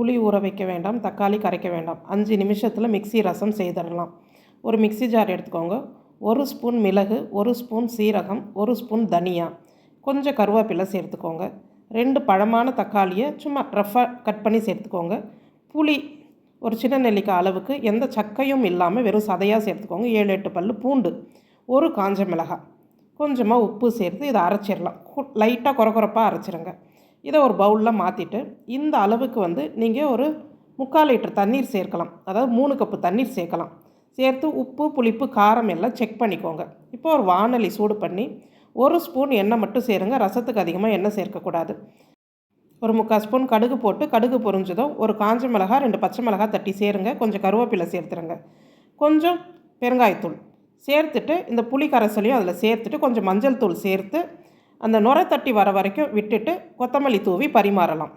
புளி ஊற வைக்க வேண்டாம் தக்காளி கரைக்க வேண்டாம். அஞ்சு நிமிஷத்தில் மிக்ஸி ரசம் செய்திடலாம். ஒரு மிக்ஸி ஜார் எடுத்துக்கோங்க. ஒரு ஸ்பூன் மிளகு ஒரு ஸ்பூன் சீரகம் ஒரு ஸ்பூன் தனியா. கொஞ்சம் கருவேப்பிலை சேர்த்துக்கோங்க. ரெண்டு பழமான தக்காளியை சும்மா ரஃப்பாக கட் பண்ணி சேர்த்துக்கோங்க. புளி ஒரு சின்ன நெல்லிக்காய் அளவுக்கு எந்த சக்கையும் இல்லாமல் வெறும் சதையாக சேர்த்துக்கோங்க. ஏழு எட்டு பல் பூண்டு ஒரு காஞ்ச மிளகாய். கொஞ்சமாக உப்பு சேர்த்து இதை அரைச்சிடலாம். லைட்டாக குறக்குறப்பாக அரைச்சிருங்க. இதை ஒரு பவுலில் மாற்றிட்டு இந்த அளவுக்கு வந்து நீங்கள் ஒரு முக்கால் லிட்டர் தண்ணீர் சேர்க்கலாம். அதாவது மூணு கப்பு தண்ணீர் சேர்க்கலாம். சேர்த்து உப்பு புளிப்பு காரம் எல்லாம் செக் பண்ணிக்கோங்க. இப்போ ஒரு வானொலி சூடு பண்ணி ஒரு ஸ்பூன் எண்ணெய் மட்டும் சேருங்க. ரசத்துக்கு அதிகமாக எண்ணெய் சேர்க்கக்கூடாது. ஒரு முக்கால் ஸ்பூன் கடுகு போட்டு கடுகு பொறிஞ்சதும் ஒரு காஞ்ச மிளகாய் ரெண்டு பச்சை மிளகாய் தட்டி சேருங்க. கொஞ்சம் கருவேப்பிலை சேர்த்துருங்க. கொஞ்சம் பெருங்காயத்தூள் சேர்த்துட்டு இந்த புளி கரைசலையும் அதில் சேர்த்துட்டு கொஞ்சம் மஞ்சள் தூள் சேர்த்து அந்த நுரை தட்டி வர வரைக்கும் விட்டுட்டு கொத்தமல்லி தூவி பரிமாறலாம்.